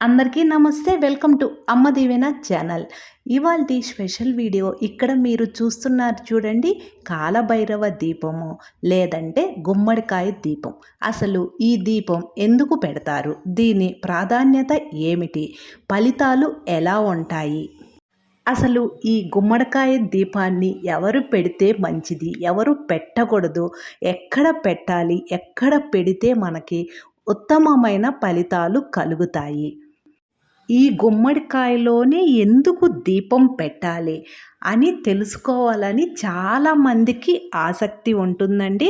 అందరికీ నమస్తే. Welcome to Amma Deevena channel. ఇవాళ స్పెషల్ వీడియో ఇక్కడ మీరు చూస్తున్నారు చూడండి కాలభైరవ దీపము లేదంటే గుమ్మడికాయ దీపం. అసలు ఈ దీపం ఎందుకు పెడతారు? దీని ప్రాధాన్యత ఏమిటి? ఫలితాలు ఎలా ఉంటాయి? అసలు ఈ గుమ్మడికాయ దీపాన్ని ఎవరు పెడితే మంచిది? ఎవరు పెట్టకూడదు? ఎక్కడ పెట్టాలి? ఎక్కడ పెడితే మనకి ఉత్తమమైన ఫలితాలు కలుగుతాయి? ఈ గుమ్మడికాయలోనే ఎందుకు దీపం పెట్టాలి అని తెలుసుకోవాలని చాలామందికి ఆసక్తి ఉంటుందండి.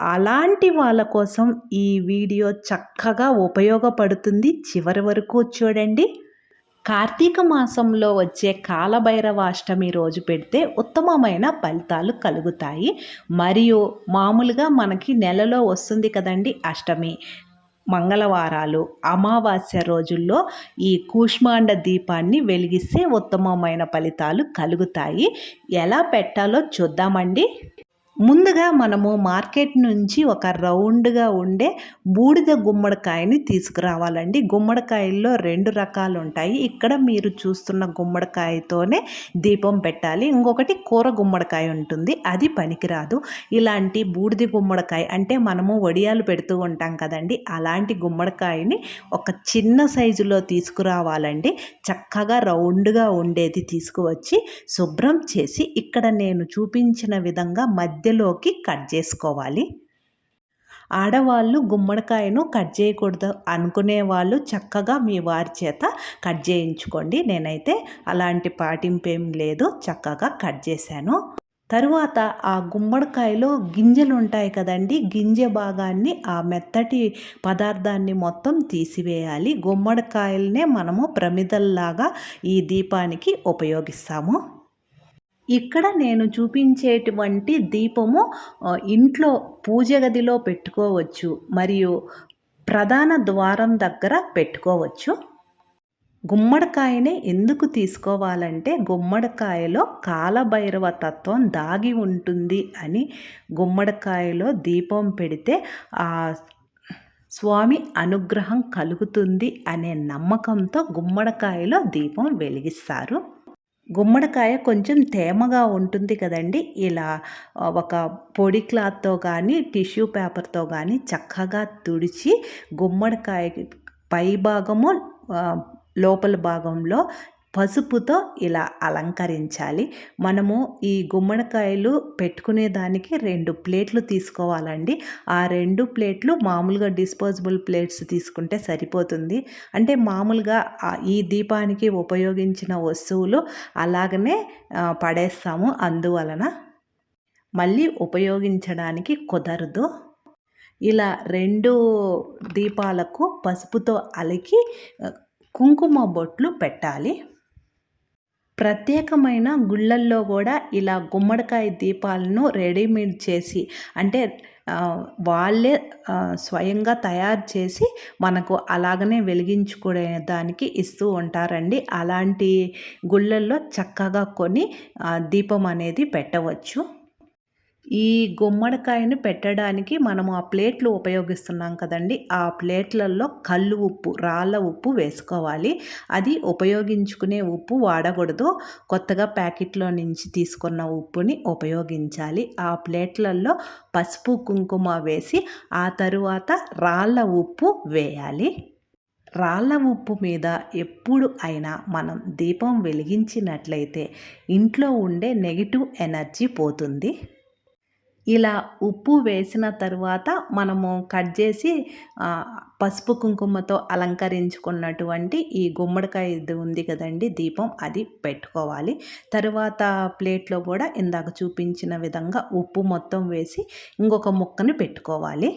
అలాంటి వాళ్ళ కోసం ఈ వీడియో చక్కగా ఉపయోగపడుతుంది. చివరి వరకు చూడండి. కార్తీక మాసంలో వచ్చే కాలభైరవాష్టమి రోజు పెడితే ఉత్తమమైన ఫలితాలు కలుగుతాయి. మరియు మామూలుగా మనకి నెలలో వస్తుంది కదండి అష్టమి. మంగళవారాలు అమావాస్య రోజుల్లో ఈ కూష్మాండ దీపాన్ని వెలిగిస్తే ఉత్తమమైన ఫలితాలు కలుగుతాయి. ఎలా పెట్టాలో చూద్దామండి. ముందుగా మనము మార్కెట్ నుంచి ఒక రౌండ్గా ఉండే బూడిద గుమ్మడికాయని తీసుకురావాలండి. గుమ్మడికాయల్లో రెండు రకాలు ఉంటాయి. ఇక్కడ మీరు చూస్తున్న గుమ్మడికాయతోనే దీపం పెట్టాలి. ఇంకొకటి కూర గుమ్మడికాయ ఉంటుంది. అది పనికిరాదు. ఇలాంటి బూడిద గుమ్మడికాయ అంటే మనము వడియాలు పెడుతూ ఉంటాం కదండి. అలాంటి గుమ్మడికాయని ఒక చిన్న సైజులో తీసుకురావాలండి. చక్కగా రౌండ్గా ఉండేది తీసుకువచ్చి శుభ్రం చేసి ఇక్కడ నేను చూపించిన విధంగా మధ్య మధ్యలోకి కట్ చేసుకోవాలి. ఆడవాళ్ళు గుమ్మడికాయను కట్ చేయకూడదు అనుకునే వాళ్ళు చక్కగా మీ వారి చేత కట్ చేయించుకోండి. నేనైతే అలాంటి పాటింపేం లేదు చక్కగా కట్ చేశాను. తరువాత ఆ గుమ్మడికాయలో గింజలు ఉంటాయి కదండి గింజ భాగాన్ని ఆ మెత్తటి పదార్థాన్ని మొత్తం తీసివేయాలి. గుమ్మడికాయలనే మనము ప్రమిదల్లాగా ఈ దీపానికి ఉపయోగిస్తాము. ఇక్కడ నేను చూపించేటువంటి దీపము ఇంట్లో పూజ గదిలో పెట్టుకోవచ్చు మరియు ప్రధాన ద్వారం దగ్గర పెట్టుకోవచ్చు. గుమ్మడికాయనే ఎందుకు తీసుకోవాలంటే గుమ్మడికాయలో కాలభైరవ తత్వం దాగి ఉంటుంది అని గుమ్మడికాయలో దీపం పెడితే ఆ స్వామి అనుగ్రహం కలుగుతుంది అనే నమ్మకంతో గుమ్మడికాయలో దీపం వెలిగిస్తారు. గుమ్మడికాయ కొంచెం తేమగా ఉంటుంది కదండి. ఇలా ఒక పొడి క్లాత్తో కానీ టిష్యూ పేపర్తో కానీ చక్కగా తుడిచి గుమ్మడికాయ పై భాగము లోపల భాగంలో పసుపుతో ఇలా అలంకరించాలి. మనము ఈ గుమ్మడికాయలు పెట్టుకునే దానికి రెండు ప్లేట్లు తీసుకోవాలండి. ఆ రెండు ప్లేట్లు మామూలుగా డిస్పోజబుల్ ప్లేట్స్ తీసుకుంటే సరిపోతుంది. అంటే మామూలుగా ఈ దీపానికి ఉపయోగించిన వస్తువులు అలాగనే పడేస్తాము. అందువలన మళ్ళీ ఉపయోగించడానికి కుదరదు. ఇలా రెండు దీపాలకు పసుపుతో అలికి కుంకుమ బొట్లు పెట్టాలి. ప్రత్యేకమైన గుళ్ళల్లో కూడా ఇలా గుమ్మడికాయ దీపాలను రెడీమేడ్ చేసి అంటే వాళ్ళే స్వయంగా తయారు చేసి మనకు అలాగనే వెలిగించుకునే దానికి ఇస్తూ ఉంటారండి. అలాంటి గుళ్ళల్లో చక్కగా కొని దీపం అనేది పెట్టవచ్చు. ఈ గుమ్మడికాయను పెట్టడానికి మనము ఆ ప్లేట్లు ఉపయోగిస్తున్నాం కదండి. ఆ ప్లేట్లలో కళ్ళు ఉప్పు రాళ్ళ ఉప్పు వేసుకోవాలి. అది ఉపయోగించుకునే ఉప్పు వాడకూడదు. కొత్తగా ప్యాకెట్లో నుంచి తీసుకున్న ఉప్పుని ఉపయోగించాలి. ఆ ప్లేట్లలో పసుపు కుంకుమ వేసి ఆ తరువాత రాళ్ళ ఉప్పు వేయాలి. రాళ్ళ ఉప్పు మీద ఎప్పుడు అయినా మనం దీపం వెలిగించినట్లయితే ఇంట్లో ఉండే నెగిటివ్ ఎనర్జీ పోతుంది. ఇలా ఉప్పు వేసిన తర్వాత మనము కట్ చేసి పసుపు కుంకుమతో అలంకరించుకున్నటువంటి ఈ గుమ్మడికాయ ఇది ఉంది కదండి దీపం అది పెట్టుకోవాలి. తరువాత ప్లేట్లో కూడా ఇందాక చూపించిన విధంగా ఉప్పు మొత్తం వేసి ఇంకొక ముక్కని పెట్టుకోవాలి.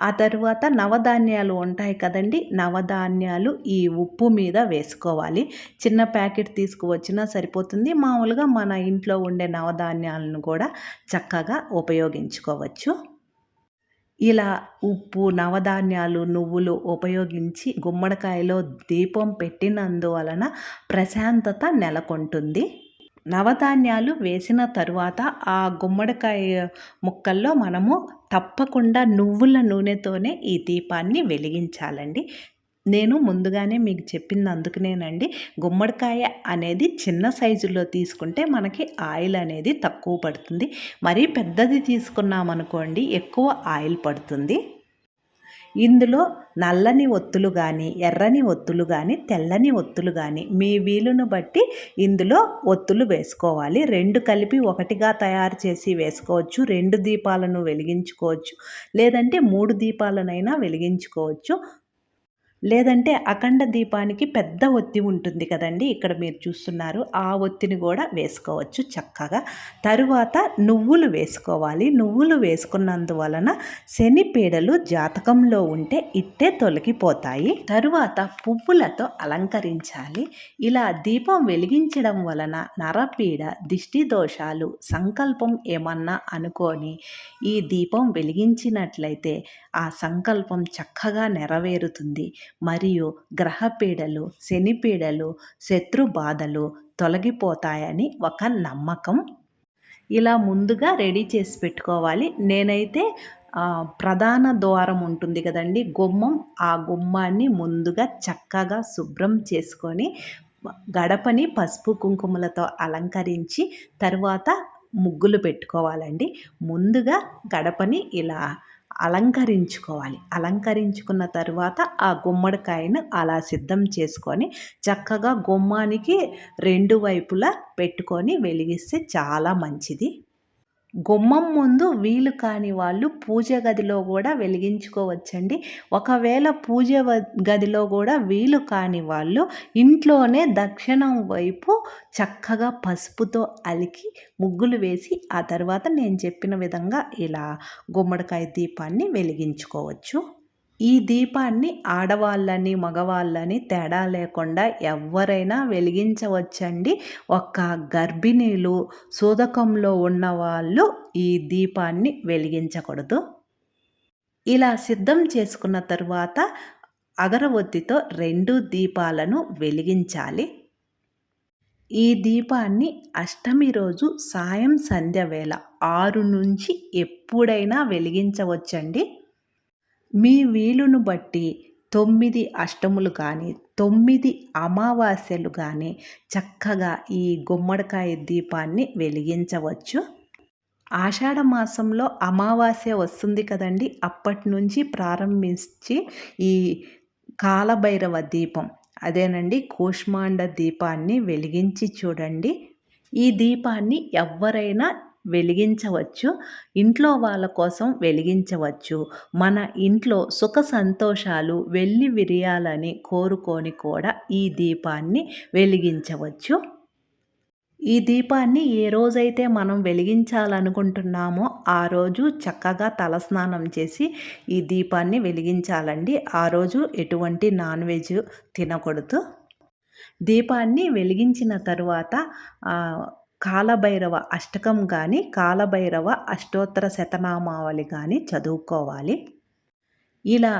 ఆ తరువాత నవధాన్యాలు ఉంటాయి కదండి. నవధాన్యాలు ఈ ఉప్పు మీద వేసుకోవాలి. చిన్న ప్యాకెట్ తీసుకువచ్చినా సరిపోతుంది. మామూలుగా మన ఇంట్లో ఉండే నవధాన్యాలను కూడా చక్కగా ఉపయోగించుకోవచ్చు. ఇలా ఉప్పు నవధాన్యాలు నువ్వులు ఉపయోగించి గుమ్మడికాయలో దీపం పెట్టినందువలన ప్రశాంతత నెలకొంటుంది. నవధాన్యాలు వేసిన తరువాత ఆ గుమ్మడికాయ ముక్కల్లో మనము తప్పకుండా నువ్వుల నూనెతోనే ఈ దీపాన్ని వెలిగించాలండి. నేను ముందుగానే మీకు చెప్పింది అందుకనేనండి. గుమ్మడికాయ అనేది చిన్న సైజులో తీసుకుంటే మనకి ఆయిల్ అనేది తక్కువ పడుతుంది. మరీ పెద్దది తీసుకున్నామనుకోండి ఎక్కువ ఆయిల్ పడుతుంది. ఇందులో నల్లని ఒత్తులు కానీ ఎర్రని ఒత్తులు కానీ తెల్లని ఒత్తులు కానీ మీ వీలును బట్టి ఇందులో ఒత్తులు వేసుకోవాలి. రెండు కలిపి ఒకటిగా తయారు చేసి వేసుకోవచ్చు. రెండు దీపాలను వెలిగించుకోవచ్చు. లేదంటే మూడు దీపాలనైనా వెలిగించుకోవచ్చు. లేదంటే అఖండ దీపానికి పెద్ద ఒత్తి ఉంటుంది కదండి. ఇక్కడ మీరు చూస్తున్నారు ఆ ఒత్తిని కూడా వేసుకోవచ్చు చక్కగా. తరువాత నువ్వులు వేసుకోవాలి. నువ్వులు వేసుకున్నందువలన శని పీడలు జాతకంలో ఉంటే ఇట్టే తొలగిపోతాయి. తరువాత పువ్వులతో అలంకరించాలి. ఇలా దీపం వెలిగించడం వలన నరపీడ దిష్టి దోషాలు సంకల్పం ఏమన్నా అనుకొని ఈ దీపం వెలిగించినట్లయితే ఆ సంకల్పం చక్కగా నెరవేరుతుంది. మరియు గ్రహపీడలు శనిపీడలు శత్రు బాధలు తొలగిపోతాయని ఒక నమ్మకం. ఇలా ముందుగా రెడీ చేసి పెట్టుకోవాలి. నేనైతే ప్రధాన ద్వారం ఉంటుంది కదండి గుమ్మం. ఆ గుమ్మాన్ని ముందుగా చక్కగా శుభ్రం చేసుకొని గడపని పసుపు కుంకుమలతో అలంకరించి తర్వాత ముగ్గులు పెట్టుకోవాలండి. ముందుగా గడపని ఇలా అలంకరించుకోవాలి. అలంకరించుకున్న తర్వాత ఆ గుమ్మడికాయను అలా సిద్ధం చేసుకొని చక్కగా గుమ్మానికి రెండు వైపులా పెట్టుకొని వెలిగిస్తే చాలా మంచిది. గుమ్మం ముందు వీలు కాని వాళ్ళు పూజ గదిలో కూడా వెలిగించుకోవచ్చండి. ఒకవేళ పూజ గదిలో కూడా వీలు కాని వాళ్ళు ఇంట్లోనే దక్షిణం వైపు చక్కగా పసుపుతో అలికి ముగ్గులు వేసి ఆ తర్వాత నేను చెప్పిన విధంగా ఇలా గుమ్మడికాయ దీపాన్ని వెలిగించుకోవచ్చు. ఈ దీపాన్ని ఆడవాళ్ళని మగవాళ్ళని తేడా లేకుండా ఎవరైనా వెలిగించవచ్చండి. ఒక్క గర్భిణీలు సూదకంలో ఉన్నవాళ్ళు ఈ దీపాన్ని వెలిగించకూడదు. ఇలా సిద్ధం చేసుకున్న తరువాత అగరవత్తితో రెండు దీపాలను వెలిగించాలి. ఈ దీపాన్ని అష్టమి రోజు సాయం సంధ్య వేళ ఆరు నుంచి ఎప్పుడైనా వెలిగించవచ్చండి. మీ వీలును బట్టి తొమ్మిది అష్టములు కానీ తొమ్మిది అమావాస్యలు కానీ చక్కగా ఈ గుమ్మడికాయ దీపాన్ని వెలిగించవచ్చు. ఆషాఢ మాసంలో అమావాస్య వస్తుంది కదండి. అప్పటి నుంచి ప్రారంభించి ఈ కాలభైరవ దీపం అదేనండి కూష్మాండ దీపాన్ని వెలిగించి చూడండి. ఈ దీపాన్ని ఎవరైనా వెలిగించవచ్చు. ఇంట్లో వాళ్ళ కోసం వెలిగించవచ్చు. మన ఇంట్లో సుఖ సంతోషాలు వెళ్ళి విరియాలని కోరుకొని కూడా ఈ దీపాన్ని వెలిగించవచ్చు. ఈ దీపాన్ని ఏ రోజైతే మనం వెలిగించాలనుకుంటున్నామో ఆ రోజు చక్కగా తలస్నానం చేసి ఈ దీపాన్ని వెలిగించాలండి. ఆ రోజు ఎటువంటి నాన్ వెజ్ తినకూడదు. దీపాన్ని వెలిగించిన తరువాత కాలభైరవ అష్టకం కానీ కాలభైరవ అష్టోత్తర శతనామావళి కానీ చదువుకోవాలి. ఇలా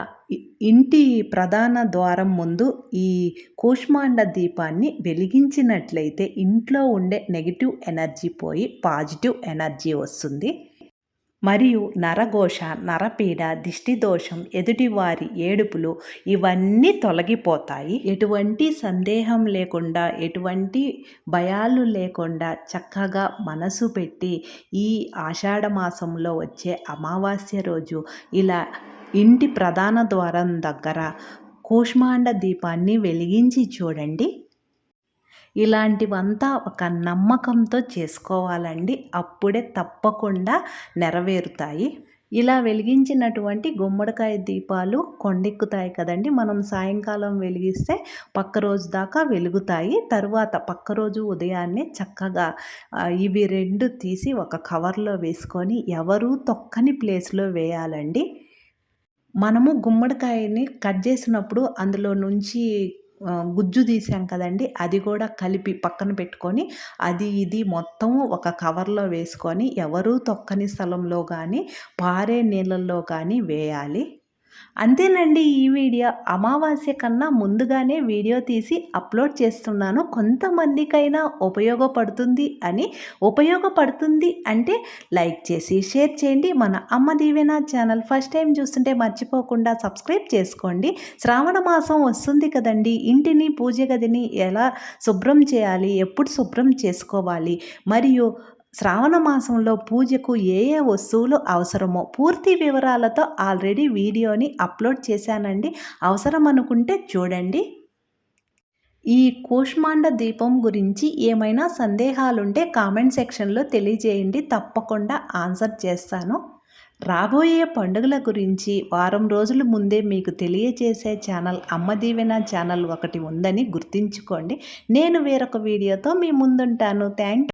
ఇంటి ప్రధాన ద్వారం ముందు ఈ కూష్మాండ దీపాన్ని వెలిగించినట్లయితే ఇంట్లో ఉండే నెగిటివ్ ఎనర్జీ పోయి పాజిటివ్ ఎనర్జీ వస్తుంది. మరియు నరఘోష నరపీడ దిష్టిదోషం ఎదుటివారి ఏడుపులు ఇవన్నీ తొలగిపోతాయి. ఎటువంటి సందేహం లేకుండా ఎటువంటి భయాలు లేకుండా చక్కగా మనసు పెట్టి ఈ ఆషాఢ మాసంలో వచ్చే అమావాస్య రోజు ఇలా ఇంటి ప్రధాన ద్వారం దగ్గర కూష్మాండ దీపాన్ని వెలిగించి చూడండి. ఇలాంటివంతా ఒక నమ్మకంతో చేసుకోవాలండి. అప్పుడే తప్పకుండా నెరవేరుతాయి. ఇలా వెలిగించినటువంటి గుమ్మడికాయ దీపాలు కొండెక్కుతాయి కదండి. మనం సాయంకాలం వెలిగిస్తే పక్క రోజు దాకా వెలుగుతాయి. తర్వాత పక్క రోజు ఉదయాన్నే చక్కగా ఇవి రెండు తీసి ఒక కవర్లో వేసుకొని ఎవరు తొక్కని ప్లేస్లో వేయాలండి. మనము గుమ్మడికాయని కట్ చేసినప్పుడు అందులో నుంచి గుజ్జు తీసాం కదండి అది కూడా కలిపి పక్కన పెట్టుకొని అది ఇది మొత్తం ఒక కవర్లో వేసుకొని ఎవరూ తొక్కని స్థలంలో కానీ పారే నీళ్ళల్లో కానీ వేయాలి. అంతేనండి ఈ వీడియో అమావాస్య కన్నా ముందుగానే వీడియో తీసి అప్లోడ్ చేస్తున్నాను. కొంతమందికైనా ఉపయోగపడుతుంది అని ఉపయోగపడుతుంది అంటే లైక్ చేసి షేర్ చేయండి. మన అమ్మ దీవెన ఛానల్ ఫస్ట్ టైం చూస్తుంటే మర్చిపోకుండా సబ్స్క్రైబ్ చేసుకోండి. శ్రావణ మాసం వస్తుంది కదండి. ఇంటిని పూజ గదిని ఎలా శుభ్రం చేయాలి? ఎప్పుడు శుభ్రం చేసుకోవాలి? మరియు శ్రావణ మాసంలో పూజకు ఏ ఏ వస్తువులు అవసరమో పూర్తి వివరాలతో ఆల్రెడీ వీడియోని అప్లోడ్ చేశానండి. అవసరం అనుకుంటే చూడండి. ఈ కూష్మాండ దీపం గురించి ఏమైనా సందేహాలుంటే కామెంట్ సెక్షన్లో తెలియజేయండి. తప్పకుండా ఆన్సర్ చేస్తాను. రాబోయే పండుగల గురించి వారం రోజుల ముందే మీకు తెలియజేసే ఛానల్ అమ్మ దీవెన ఛానల్ ఒకటి ఉందని గుర్తుంచుకోండి. నేను వేరొక వీడియోతో మీ ముందుంటాను. థ్యాంక్